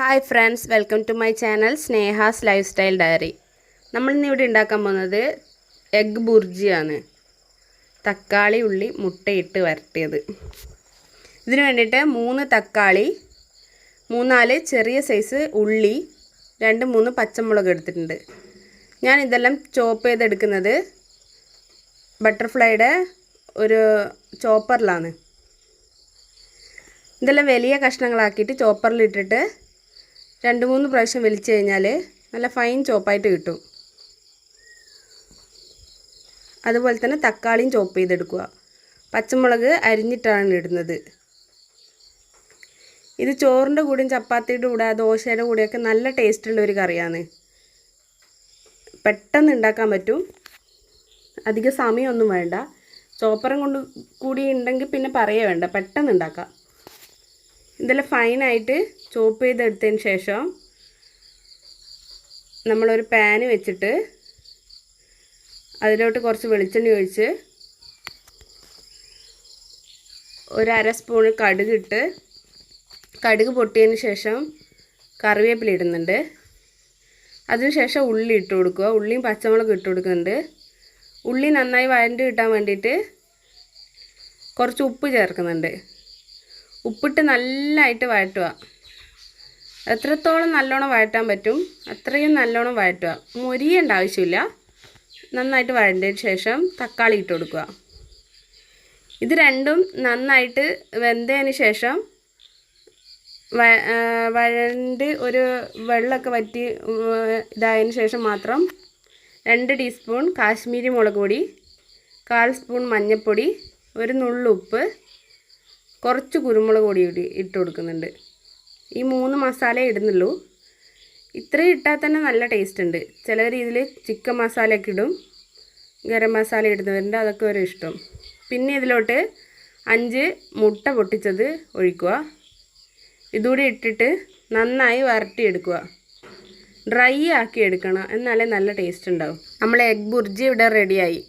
Hi friends welcome to my channel Sneha's lifestyle diary നമ്മളിന്ന് ഇവിടെ ഉണ്ടാക്കാൻ പോകുന്നത് എഗ് ബുർജിയാണ്. തക്കാളി ഉള്ളി മുട്ടയിട്ട് വരട്ടിയത്. ഇതിന് വേണ്ടിയിട്ട് മൂന്ന് തക്കാളി മൂന്നാൽ ചെറിയ സൈസ് ഉള്ളി രണ്ട് മൂന്ന് പച്ചമുളക് എടുത്തിട്ടുണ്ട്. ഞാൻ ഇതെല്ലാം ചോപ്പ് ചെയ്തെടുക്കുന്നത് ബട്ടർഫ്ലൈയുടെ ഒരു ചോപ്പറിലാണ് ഇതെല്ലാം വലിയ കഷ്ണങ്ങളാക്കിയിട്ട് ചോപ്പറിലിട്ടിട്ട് രണ്ട് മൂന്ന് പ്രാവശ്യം വലിച്ചു കഴിഞ്ഞാൽ നല്ല ഫൈൻ ചോപ്പായിട്ട് കിട്ടും. അതുപോലെ തന്നെ തക്കാളിയും ചോപ്പ് ചെയ്തെടുക്കുക. പച്ചമുളക് അരിഞ്ഞിട്ടാണ് ഇടുന്നത്. ഇത് ചോറിന്റെ കൂടെയും ചപ്പാത്തിയുടെ കൂടെ ദോശയുടെ കൂടെയൊക്കെ നല്ല ടേസ്റ്റുള്ള ഒരു കറിയാണ്. പെട്ടെന്ന് ഉണ്ടാക്കാൻ പറ്റും. അധിക സമയമൊന്നും വേണ്ട. ചോപ്പറം കൊണ്ട് കൂടി ഉണ്ടെങ്കിൽ പിന്നെ പറയേ വേണ്ട. പെട്ടെന്ന് ഉണ്ടാക്കാം. ഇതെല്ലാം ഫൈനായിട്ട് ചോപ്പ് ചെയ്തെടുത്തതിന് ശേഷം നമ്മളൊരു പാന് വെച്ചിട്ട് അതിലോട്ട് കുറച്ച് വെളിച്ചെണ്ണ ഒഴിച്ച് ഒരു അര സ്പൂണ് കടുകിട്ട് കടുക് പൊട്ടിയതിന് ശേഷം കറിവേപ്പില ഇടുന്നുണ്ട്. അതിനുശേഷം ഉള്ളി ഇട്ട് കൊടുക്കുക. ഉള്ളിയും പച്ചമുളകും ഇട്ട് കൊടുക്കുന്നുണ്ട്. ഉള്ളി നന്നായി വഴണ്ട് കിട്ടാൻ വേണ്ടിയിട്ട് കുറച്ച് ഉപ്പ് ചേർക്കുന്നുണ്ട്. ഉപ്പിട്ട് നല്ലതായിട്ട് വഴറ്റുക. എത്രത്തോളം നല്ലോണം വഴറ്റാൻ പറ്റും അത്രയും നല്ലോണം വഴറ്റുക. മൊരിയേണ്ട ആവശ്യമില്ല. നന്നായിട്ട് വഴണ്ടതിന് ശേഷം തക്കാളി ഇട്ട് കൊടുക്കുക. ഇത് രണ്ടും നന്നായിട്ട് വെന്തതിന് ശേഷം വഴണ്ട് ഒരു വെള്ളമൊക്കെ വറ്റി ഇതായതിന് ശേഷം മാത്രം രണ്ട് ടീസ്പൂൺ കാശ്മീരി മുളക് പൊടി കാൽ സ്പൂൺ മഞ്ഞൾപ്പൊടി ഒരു നുള്ളുപ്പ് കുറച്ച് കുരുമുളക് പൊടി ഇട്ട് കൊടുക്കുന്നുണ്ട്. ഈ മൂന്ന് മസാല ഇടുന്നുള്ളൂ. ഇത്രയും ഇട്ടാൽ തന്നെ നല്ല ടേസ്റ്റ് ഉണ്ട്. ചിലർ ഇതിൽ ചിക്കൻ മസാലയൊക്കെ ഇടും. ഗരം മസാല ഇടുന്നവരുണ്ട് അതൊക്കെ ഒരു ഇഷ്ടം. പിന്നെ ഇതിലോട്ട് അഞ്ച് മുട്ട പൊട്ടിച്ചത് ഒഴിക്കുക. ഇതുകൂടി ഇട്ടിട്ട് നന്നായി വരട്ടിയെടുക്കുക. ഡ്രൈ ആക്കി എടുക്കണം എന്നാലേ നല്ല ടേസ്റ്റ് ഉണ്ടാവും. നമ്മൾ എഗ് ബുർജി ഇവിടെ റെഡിയായി